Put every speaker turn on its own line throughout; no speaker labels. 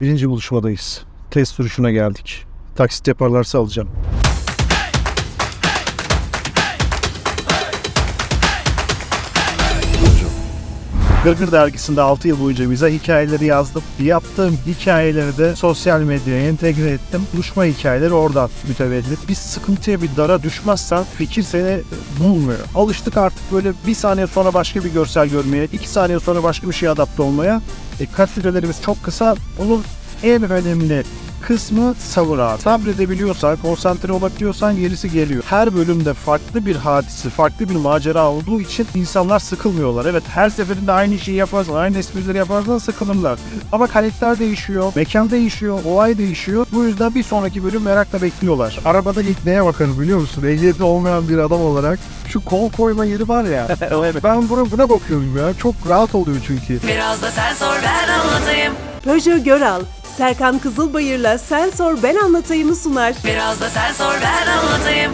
Birinci buluşmadayız. Test sürüşüne geldik. Taksit yaparlarsa alacağım. Gırgır dergisinde 6 yıl boyunca vize hikayeleri yazdım. Yaptığım hikayeleri de sosyal medyaya entegre ettim. Buluşma hikayeleri oradan mütevellit. Bir sıkıntıya bir dara düşmezsen fikir seni bulmuyor. Alıştık artık böyle bir saniye sonra başka bir görsel görmeye, iki saniye sonra başka bir şeye adapte olmaya. E, kat sürelerimiz çok kısa. Bunun en önemli kısmı sabır abi. Sabredebiliyorsan, konsantre olabiliyorsan gerisi geliyor. Her bölümde farklı bir hadisi, farklı bir macera olduğu için insanlar sıkılmıyorlar. Evet her seferinde aynı şeyi yaparsan, aynı esprileri yaparsan sıkılırlar. Ama karakter değişiyor, mekan değişiyor, olay değişiyor. Bu yüzden bir sonraki bölüm merakla bekliyorlar. Arabada ilk neye bakarım biliyor musun? Ehliyeti olmayan bir adam olarak şu kol koyma yeri var ya. ben buna, buna bakıyorum ya. Çok rahat oluyor çünkü.
Biraz da sen sor ben anlatayım.
Peugeot Göral, Serkan Kızılbayır'la Sen Sor Ben Anlatayım'ı sunar.
Biraz da sen sor ben anlatayım.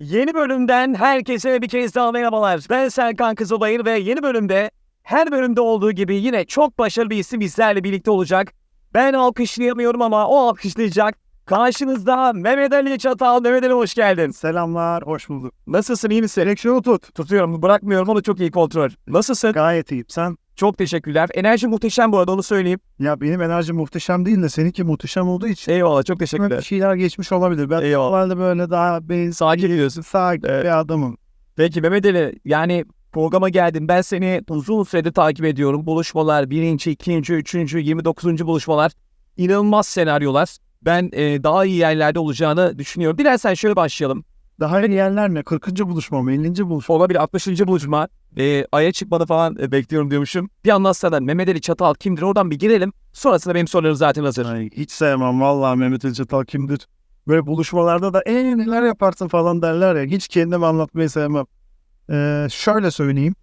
Yeni bölümden herkese bir kez daha merhabalar. Ben Serkan Kızılbayır ve yeni bölümde her bölümde olduğu gibi yine çok başarılı bir isim bizlerle birlikte olacak. Ben alkışlayamıyorum ama o alkışlayacak. Karşınızda Mehmet Ali Çatal. Mehmet Ali hoş geldin.
Selamlar, hoş bulduk.
Nasılsın iyi misin?
Direksiyonu tut.
Tutuyorum bırakmıyorum onu çok iyi kontrol. Nasılsın?
Gayet iyiyim. Sen?
Çok teşekkürler. Enerji muhteşem bu arada onu söyleyeyim.
Ya benim enerjim muhteşem değil de seninki muhteşem olduğu için
Eyvallah çok
böyle bir
teşekkürler.
şeyler geçmiş olabilir. Ben
Eyvallah.
normalde böyle daha ben
Sakin gidiyorsun.
sakin
Evet.
bir adamım.
Peki Mehmet Ali yani programa geldim. Ben seni uzun süredir takip ediyorum. Buluşmalar, birinci, ikinci, üçüncü, 29. buluşmalar. İnanılmaz senaryolar. Ben e, daha iyi yerlerde olacağını düşünüyorum. Dilersen şöyle başlayalım.
Daha iyi yerler ne? 40. buluşma mı? 50. buluşma mı?
Olabilir 60. buluşma. E, Ay'a çıkmanı falan e, bekliyorum diyormuşum. Bir anlatsana Mehmet Ali Çatal kimdir? Oradan bir girelim. Sonrasında benim sorularım zaten hazır.
Ay, hiç sevmem vallahi Mehmet Ali Çatal kimdir? Böyle buluşmalarda da eee neler yaparsın falan derler ya. Hiç kendimi anlatmayı sevmem. Ee, şöyle söyleyeyim.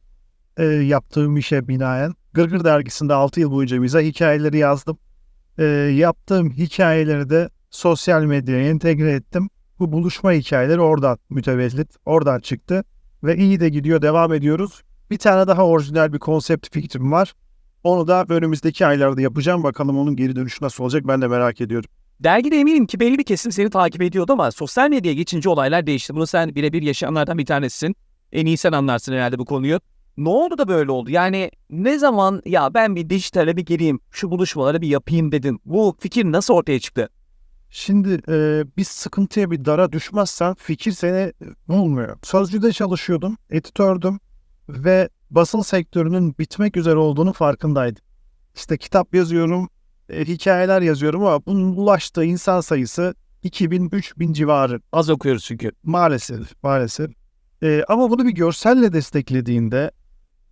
Ee, yaptığım işe binaen. Gırgır dergisinde 6 yıl boyunca vize hikayeleri yazdım. Ee, yaptığım hikayeleri de sosyal medyaya entegre ettim. Bu buluşma hikayeleri oradan mütevellit. Oradan çıktı. Ve iyi de gidiyor. Devam ediyoruz. Bir tane daha orijinal bir konsept fikrim var. Onu da önümüzdeki aylarda yapacağım. Bakalım onun geri dönüşü nasıl olacak ben de merak ediyorum.
Dergide eminim ki belli bir kesim seni takip ediyordu ama sosyal medyaya geçince olaylar değişti. Bunu sen birebir yaşayanlardan bir tanesisin. En iyi sen anlarsın herhalde bu konuyu. Ne oldu da böyle oldu? Yani ne zaman ya ben bir dijitale bir gireyim, şu buluşmaları bir yapayım dedin. Bu fikir nasıl ortaya çıktı?
Şimdi e, bir sıkıntıya bir dara düşmezsen fikir seni bulmuyor. Sözcüde çalışıyordum, editördüm ve basın sektörünün bitmek üzere olduğunu farkındaydım. İşte kitap yazıyorum, e, hikayeler yazıyorum ama bunun ulaştığı insan sayısı 2000-3000 civarı.
Az okuyoruz çünkü.
Maalesef, maalesef. Ee, ama bunu bir görselle desteklediğinde,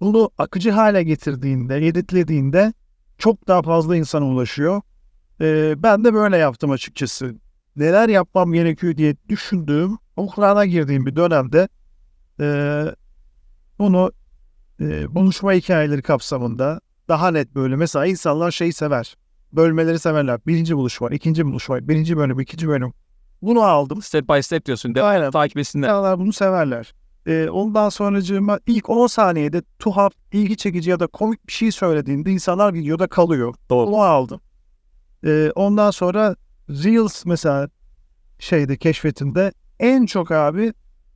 bunu akıcı hale getirdiğinde, editlediğinde çok daha fazla insana ulaşıyor. Ee, ben de böyle yaptım açıkçası. Neler yapmam gerekiyor diye düşündüğüm, okulana girdiğim bir dönemde ee, bunu ee, buluşma hikayeleri kapsamında daha net böyle. Mesela insanlar şeyi sever. Bölmeleri severler. Birinci buluşma, ikinci buluşma, birinci bölüm, ikinci bölüm. Bunu aldım.
Step by step diyorsun. De
Aynen.
takip etsinler.
İnsanlar bunu severler. Ee, ondan sonracığıma ilk 10 saniyede tuhaf, ilgi çekici ya da komik bir şey söylediğinde insanlar videoda kalıyor.
Doğru.
Onu aldım. Ee, ondan sonra Reels mesela şeyde keşfetimde en çok abi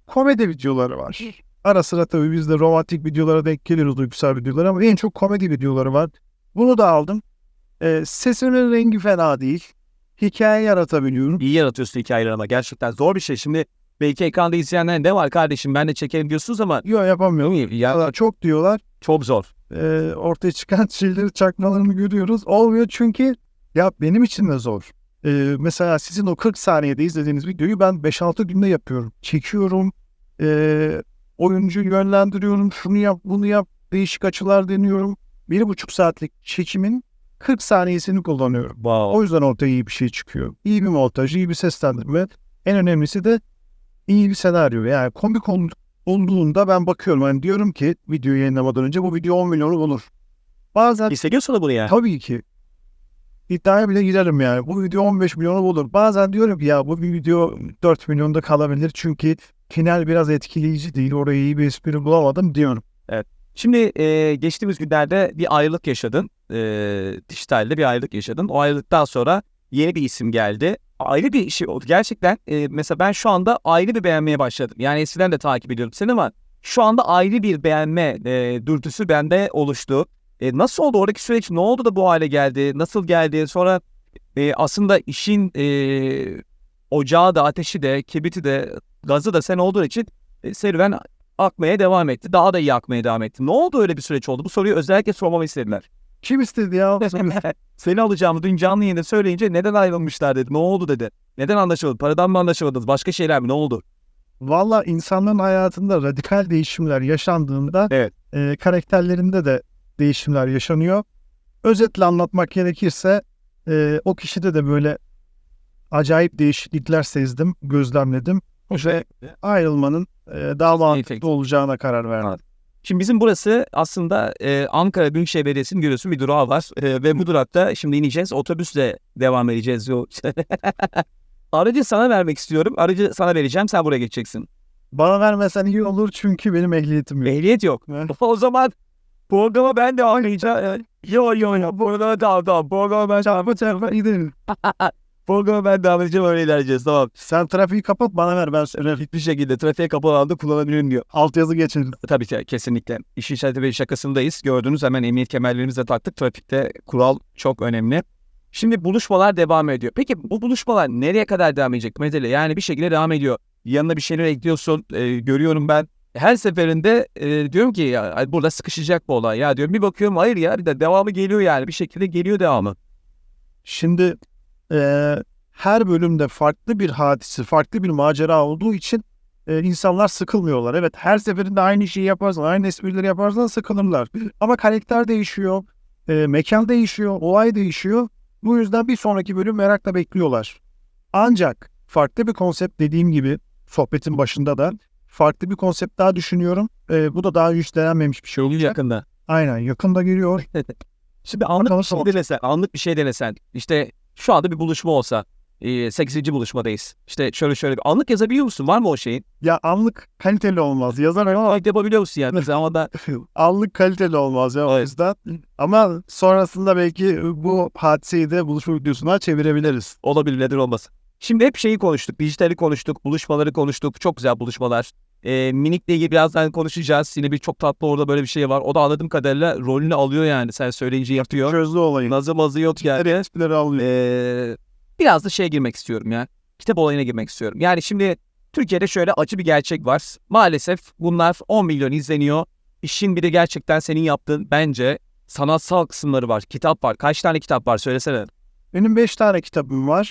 komedi videoları var. Ara sıra tabii biz de romantik videolara denk geliyoruz duygusal videolara ama en çok komedi videoları var. Bunu da aldım. Ee, sesimin rengi fena değil. Hikaye yaratabiliyorum.
İyi yaratıyorsun hikayeleri ama gerçekten zor bir şey. Şimdi belki ekranda izleyenler ne var kardeşim ben de çekerim diyorsunuz ama
Yok yapamıyorum.
ya
Çok diyorlar.
çok zor.
e, ortaya çıkan şeyleri çakmalarını görüyoruz. Olmuyor çünkü ya benim için de zor. E, mesela sizin o 40 saniyede izlediğiniz videoyu ben 5-6 günde yapıyorum. Çekiyorum. E, oyuncu yönlendiriyorum. Şunu yap, bunu yap. Değişik açılar deniyorum. Bir buçuk saatlik çekimin 40 saniyesini kullanıyorum.
Wow.
O yüzden ortaya iyi bir şey çıkıyor. İyi bir montaj, iyi bir seslendirme. En önemlisi de iyi bir senaryo. Yani komik ol- olduğunda ben bakıyorum. Hani diyorum ki videoyu yayınlamadan önce bu video 10 milyonu bulur. Bazen
Hissediyorsun da bunu ya.
tabii ki iddiaya bile girerim yani. Bu video 15 milyonu bulur. Bazen diyorum ki ya bu bir video 4 milyonda kalabilir. Çünkü final biraz etkileyici değil. Oraya iyi bir espri bulamadım diyorum.
Evet. Şimdi e, geçtiğimiz günlerde bir ayrılık yaşadın. E, dijitalde bir ayrılık yaşadın. O ayrılıktan sonra yeni bir isim geldi. Ayrı bir şey oldu. Gerçekten e, mesela ben şu anda ayrı bir beğenmeye başladım. Yani eskiden de takip ediyordum seni ama şu anda ayrı bir beğenme e, dürtüsü bende oluştu. E, nasıl oldu oradaki süreç? Ne oldu da bu hale geldi? Nasıl geldi? Sonra e, aslında işin e, ocağı da, ateşi de, kibriti de, gazı da sen olduğun için e, serüven akmaya devam etti. Daha da iyi akmaya devam etti. Ne oldu öyle bir süreç oldu? Bu soruyu özellikle sormamı istediler.
Kim istedi ya?
Seni alacağımı dün canlı yayında söyleyince neden ayrılmışlar dedi. Ne oldu dedi. Neden anlaşıldı? Paradan mı anlaşamadınız? Başka şeyler mi? Ne oldu?
Valla insanların hayatında radikal değişimler yaşandığında
Evet.
e, karakterlerinde de değişimler yaşanıyor. Özetle anlatmak gerekirse e, o kişide de böyle acayip değişiklikler sezdim, gözlemledim. Ve ayrılmanın e, daha mantıklı olacağına karar verdim.
Anladım. Şimdi bizim burası aslında e, Ankara Büyükşehir Belediyesi'nin görüyorsun bir durağı var. E, ve bu durakta şimdi ineceğiz. Otobüsle devam edeceğiz. Aracı sana vermek istiyorum. Aracı sana vereceğim. Sen buraya geçeceksin.
Bana vermesen iyi olur çünkü benim ehliyetim yok.
Ehliyet yok.
Evet.
o zaman programa ben de oynayacağım. Yo yo yo. Programa tamam tamam. Programa ben
Tamam, bu tarafa
Programa ben devam edeceğim öyle ilerleyeceğiz tamam.
Sen trafiği kapat bana ver ben sana
Hiçbir şekilde trafiğe kapalı alanda kullanabilirim diyor.
altyazı geçerim.
Tabii ki kesinlikle. İş işareti ve şakasındayız. Gördünüz hemen emniyet kemerlerimizi de taktık. Trafikte kural çok önemli. Şimdi buluşmalar devam ediyor. Peki bu buluşmalar nereye kadar devam edecek Medeli? Yani bir şekilde devam ediyor. Yanına bir şeyler ekliyorsun. e, görüyorum ben. Her seferinde e, diyorum ki ya burada sıkışacak bu olay. Ya diyorum bir bakıyorum hayır ya bir de devamı geliyor yani. Bir şekilde geliyor devamı.
Şimdi eee, her bölümde farklı bir hadisi, farklı bir macera olduğu için eee, insanlar sıkılmıyorlar. Evet her seferinde aynı şeyi yaparsan, aynı esprileri yaparsan sıkılırlar. Ama karakter değişiyor, eee, mekan değişiyor, olay değişiyor. Bu yüzden bir sonraki bölüm merakla bekliyorlar. Ancak farklı bir konsept dediğim gibi sohbetin başında da farklı bir konsept daha düşünüyorum. Eee, bu da daha hiç denenmemiş bir şey olacak.
yakında.
Aynen yakında geliyor.
Şimdi anlık
Bakalım
bir şey denesen, anlık bir şey denesen. İşte şu anda bir buluşma olsa. E, 8. buluşmadayız. İşte şöyle şöyle bir anlık yazabiliyor musun? Var mı o şeyin?
Ya anlık kaliteli olmaz. Yazar ama
Anlık yapabiliyor musun yani? Ama da
anlık kaliteli olmaz ya o
Evet.
yüzden. Ama sonrasında belki bu hadiseyi de buluşma videosuna çevirebiliriz.
olabilir neden olmasın. Şimdi hep şeyi konuştuk. Dijitali konuştuk. Buluşmaları konuştuk. Çok güzel buluşmalar. E, minikle ilgili birazdan konuşacağız. Yine bir çok tatlı orada böyle bir şey var. O da anladığım kadarıyla rolünü alıyor yani. Sen söyleyince yapıyor.
Çözdü olayı.
Nazı mazı yok yani.
Esprileri alıyor.
Ee, biraz da şeye girmek istiyorum ya. Kitap olayına girmek istiyorum. Yani şimdi Türkiye'de şöyle acı bir gerçek var. Maalesef bunlar 10 milyon izleniyor. İşin bir de gerçekten senin yaptığın bence sanatsal kısımları var. Kitap var. Kaç tane kitap var söylesene.
Benim beş tane kitabım var.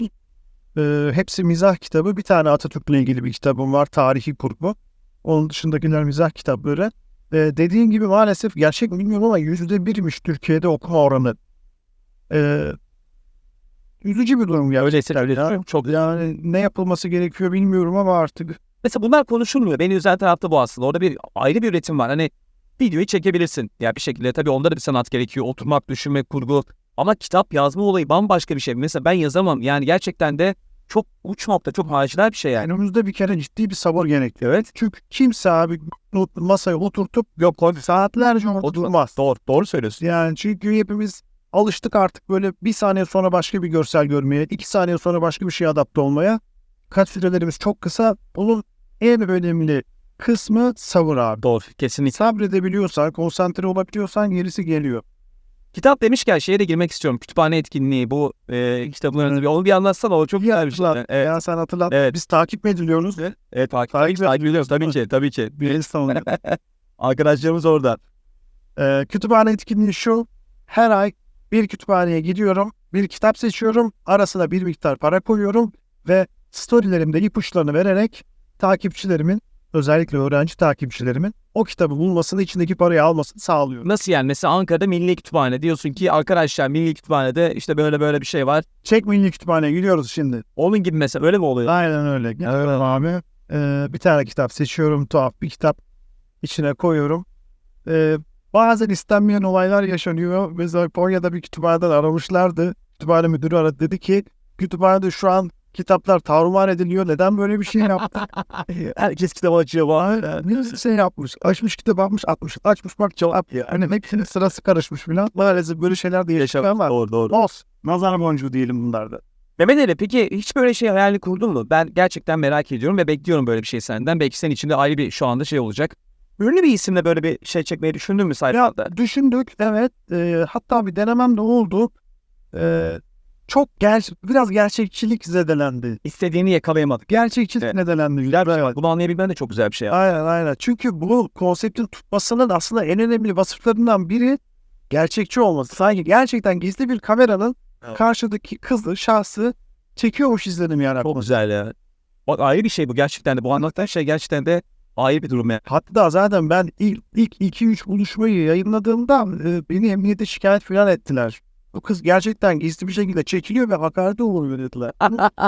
Ee, hepsi mizah kitabı. Bir tane Atatürk'le ilgili bir kitabım var. Tarihi kurgu. Onun dışındakiler mizah kitapları. Ee, dediğin gibi maalesef gerçek mi bilmiyorum ama yüzde birmiş Türkiye'de okuma oranı. Ee, üzücü bir durum ya.
Öyleyse öyle.
Ya,
Çok
Yani ne yapılması gerekiyor bilmiyorum ama artık
Mesela bunlar konuşulmuyor. Beni üzen tarafta bu aslında. Orada bir ayrı bir üretim var. Hani videoyu çekebilirsin. Ya bir şekilde tabii onda da bir sanat gerekiyor. Oturmak, düşünmek, kurgu. Ama kitap yazma olayı bambaşka bir şey. Mesela ben yazamam. Yani gerçekten de çok uç nokta, çok marjinal bir şey yani.
önümüzde bir kere ciddi bir sabır gerekiyor. Evet. Çünkü kimse abi masaya oturtup yok saatlerce orada durmaz.
Doğru, doğru söylüyorsun.
Yani çünkü hepimiz alıştık artık böyle bir saniye sonra başka bir görsel görmeye, iki saniye sonra başka bir şeye adapte olmaya. Kaç sürelerimiz çok kısa. Bunun en önemli kısmı sabır abi.
Doğru, kesinlikle.
Sabredebiliyorsan, konsantre olabiliyorsan gerisi geliyor.
Kitap demişken şeye de girmek istiyorum. Kütüphane etkinliği bu e, kitabın bir onu bir anlatsana o çok güzel bir şey.
Hatırlat.
Evet.
Ya sen hatırlat.
Evet.
Biz takip mi ediliyoruz?
Evet takip,
Takip
takip ediyoruz tabii ki tabii ki.
Bir insan
Arkadaşlarımız orada.
Ee, kütüphane etkinliği şu. Her ay bir kütüphaneye gidiyorum. Bir kitap seçiyorum. Arasına bir miktar para koyuyorum. Ve storylerimde ipuçlarını vererek takipçilerimin özellikle öğrenci takipçilerimin o kitabı bulmasını, içindeki parayı almasını sağlıyorum.
Nasıl yani? Mesela Ankara'da Milli Kütüphane diyorsun ki arkadaşlar Milli Kütüphane'de işte böyle böyle bir şey var.
Çek Milli Kütüphane'ye gidiyoruz şimdi.
Onun gibi mesela öyle mi oluyor?
Aynen öyle. Evet abi. Ee, bir tane kitap seçiyorum. Tuhaf bir kitap içine koyuyorum. Ee, bazen istenmeyen olaylar yaşanıyor. Mesela Konya'da bir kütüphaneden aramışlardı. Kütüphane müdürü aradı. Dedi ki kütüphanede şu an Kitaplar tarumar ediliyor. Neden böyle bir şey yaptı?
Herkes kitabı açıyor bana.
Bir şey yapmış. Açmış kitap atmış atmış. Açmış bak cevap ya. Hani hepsinin sırası karışmış filan. Maalesef böyle şeyler de yaşanıyor ama.
Doğru doğru.
Olsun. Nazar boncuğu diyelim bunlarda.
Mehmet Ali peki hiç böyle şey hayalini kurdun mu? Ben gerçekten merak ediyorum ve bekliyorum böyle bir şey senden. Belki senin içinde ayrı bir şu anda şey olacak. Ünlü bir isimle böyle bir şey çekmeyi düşündün mü
Ya
sayfada?
düşündük evet. Ee, hatta bir denemem de oldu. Ee, çok ger biraz gerçekçilik zedelendi.
İstediğini yakalayamadık.
Gerçekçilik
Evet.
nedelendi.
Güzel bir şey. Bunu anlayabilmen de çok güzel bir şey.
Aynen aynen. Çünkü bu konseptin tutmasının aslında en önemli vasıflarından biri gerçekçi olması. Sanki gerçekten gizli bir kameranın
Evet.
karşıdaki kızı, şahsı çekiyormuş izlenim
Çok
yaratması.
güzel ya. Bak ayrı bir şey bu gerçekten de. Bu anlattığın şey gerçekten de ayrı bir durum ya.
Hatta zaten ben ilk ilk 2-3 buluşmayı yayınladığımda e, beni emniyete şikayet falan ettiler. Bu kız gerçekten gizli bir şekilde çekiliyor ve hakarete uğruyor dediler.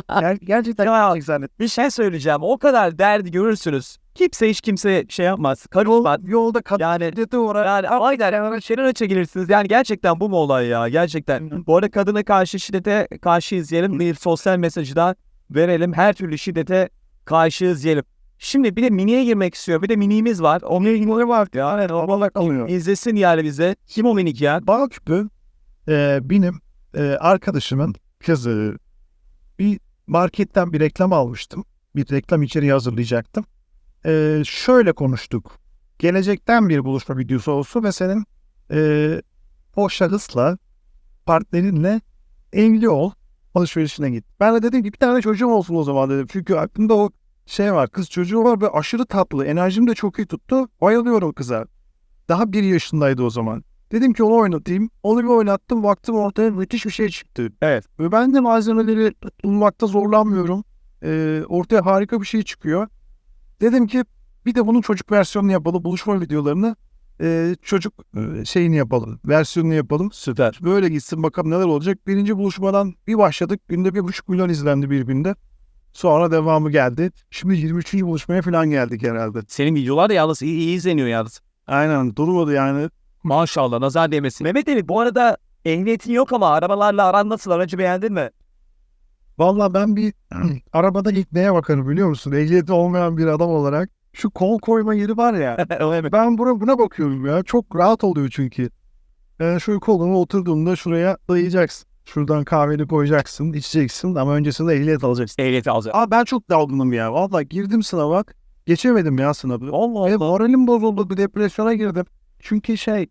Ger- gerçekten çok zannet.
Bir şey söyleyeceğim. O kadar derdi görürsünüz. Kimse hiç kimse şey yapmaz. Karılmaz.
Yolda kadın
Yani
şiddete uğrar.
Yani aynen yani şeyden çekilirsiniz. Yani gerçekten bu mu olay ya? Gerçekten. Bu arada kadına karşı şiddete karşıyız diyelim. Bir sosyal mesajı da verelim. Her türlü şiddete karşıyız diyelim. Şimdi bir de miniye girmek istiyor. Bir de minimiz var. O mini var ya. Yani
Normal kalıyor.
izlesin yani bize. Kim o minik ya?
Bal küpü e, benim e, arkadaşımın kızı. Bir marketten bir reklam almıştım. Bir reklam içeriği hazırlayacaktım. E, şöyle konuştuk. Gelecekten bir buluşma videosu olsun ve senin e, o şahısla partnerinle evli ol alışverişine git. Ben de dedim ki bir tane çocuğum olsun o zaman dedim. Çünkü aklımda o şey var. Kız çocuğu var ve aşırı tatlı. Enerjim de çok iyi tuttu. Bayılıyorum kıza. Daha bir yaşındaydı o zaman. Dedim ki onu oynatayım. Onu bir oynattım. Baktım ortaya müthiş bir şey çıktı.
Evet.
Ve ben de malzemeleri bulmakta zorlanmıyorum. Ee, ortaya harika bir şey çıkıyor. Dedim ki bir de bunun çocuk versiyonunu yapalım. Buluşma videolarını e, çocuk şeyini yapalım. Versiyonunu yapalım.
Süper.
Böyle gitsin bakalım neler olacak. Birinci buluşmadan bir başladık. Günde bir buçuk milyon izlendi bir günde. Sonra devamı geldi. Şimdi 23. buluşmaya falan geldik herhalde.
Senin videolar da yalnız iyi, iyi izleniyor yalnız.
Aynen durmadı yani.
Maşallah nazar değmesin. Mehmet Ali bu arada ehliyetin yok ama arabalarla aran nasıl? Aracı beğendin mi?
Vallahi ben bir arabada ilk neye bakarım biliyor musun? Ehliyeti olmayan bir adam olarak. Şu kol koyma yeri var ya. ben buna, buna bakıyorum ya. Çok rahat oluyor çünkü. Yani şu kolunu oturduğunda şuraya dayayacaksın. Şuradan kahveni koyacaksın, içeceksin ama öncesinde ehliyet alacaksın.
Ehliyeti alacağım.
Aa ben çok dalgınım ya. Vallahi girdim sınava. Geçemedim ya sınavı.
Allah
Ve moralim bozuldu. Bir depresyona girdim. Çünkü şey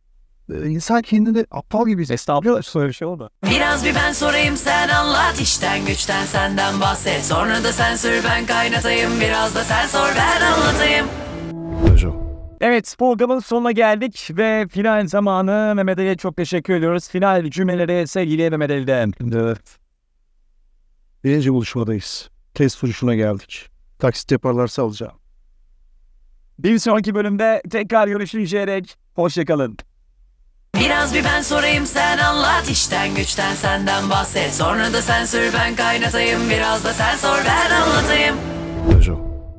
e, insan kendini aptal gibi hissediyor.
Estağfurullah şey oldu.
Biraz bir ben sorayım sen anlat işten güçten senden bahset Sonra da sen sür ben kaynatayım Biraz da sen sor ben anlatayım
Evet programın sonuna geldik ve final zamanı Mehmet Ali'ye çok teşekkür ediyoruz. Final cümleleri sevgili Mehmet Ali'den.
Evet. Birinci buluşmadayız. Test duruşuna geldik. Taksit yaparlarsa alacağım.
Bir sonraki bölümde tekrar görüşünceye dek hoşçakalın.
Biraz bir ben sorayım sen anlat işten güçten senden bahset Sonra da sen sür ben kaynatayım Biraz da sen sor ben anlatayım
Hocam.